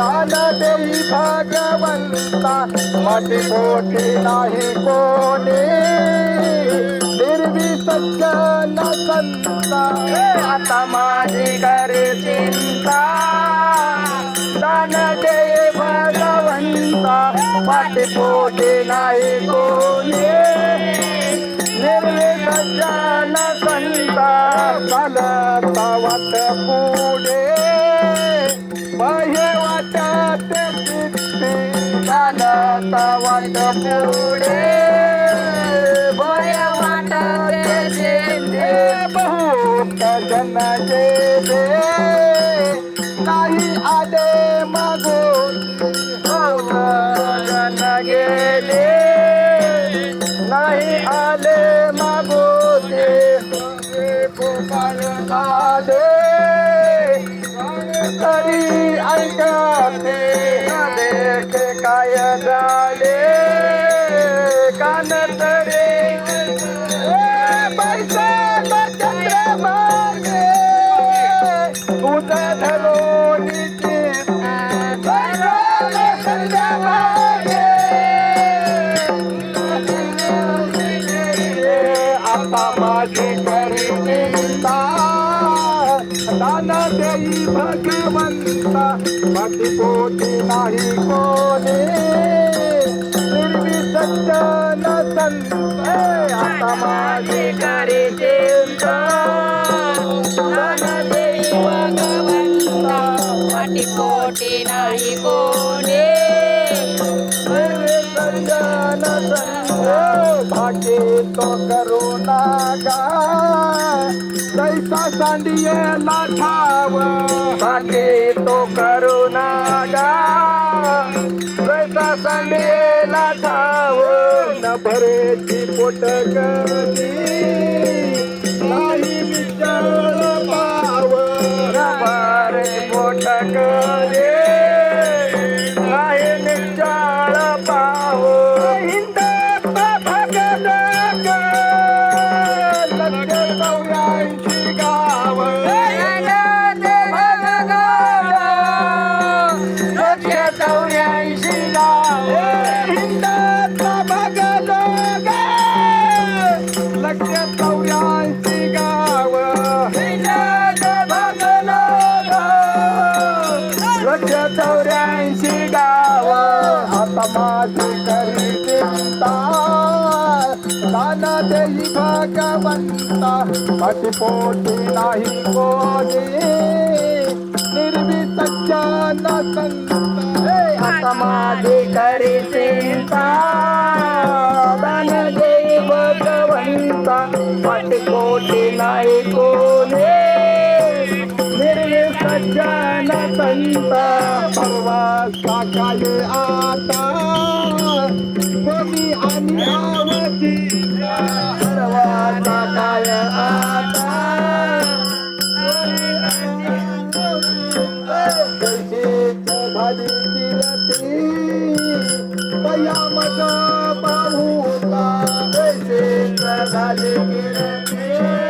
दान देई भागवंता माती पोटी नाही कोणी. निर्वी सज्जन संता आता माझी करे चिंता. दान देई पोटी नाही कोणी. चित्ते चालता वाट पुढे बाह्य वाटत चित्ते बहुत जन गेले काही आले मागून जन गेले नाही आले मागोते गोपाळ आले दान देई भगवंता पाठीपोटी नाही कोणी निर्वी सज्जन संत आता माझी करी चिंता दान देई भगवंता कोटी नाही कोणी भागे तो करुणा गा कैसा तो करुणा कैसा सांडिये लाठाव. न भरेची पोट कधी देई भगवंता पाठीपोटी नाही कोणी निर्वी सज्जन संत हे आता माझी करी चिंता दान देई भगवंता पाठीपोटी नाही कोणी निर्वे सज्जन संत परवा साकाय आता. आणि परवा आता. झाली किरती कयामत झाली किरती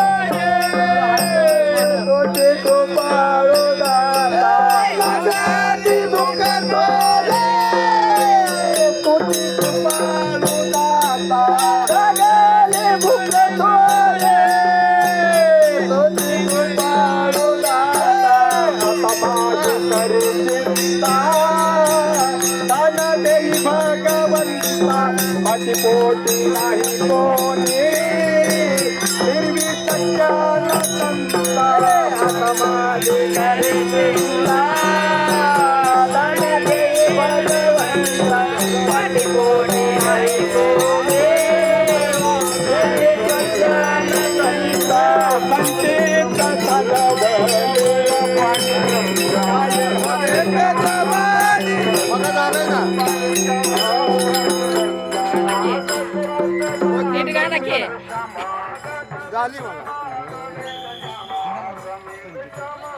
पाठीपोटी नाही कोणी निर्वी सज्जन संता समाज करे चिंता दान देई भगवंता पाठीपोटी नाही कोणी निर्वी सज्जन संता संचित नीट गाणं की झाली बघा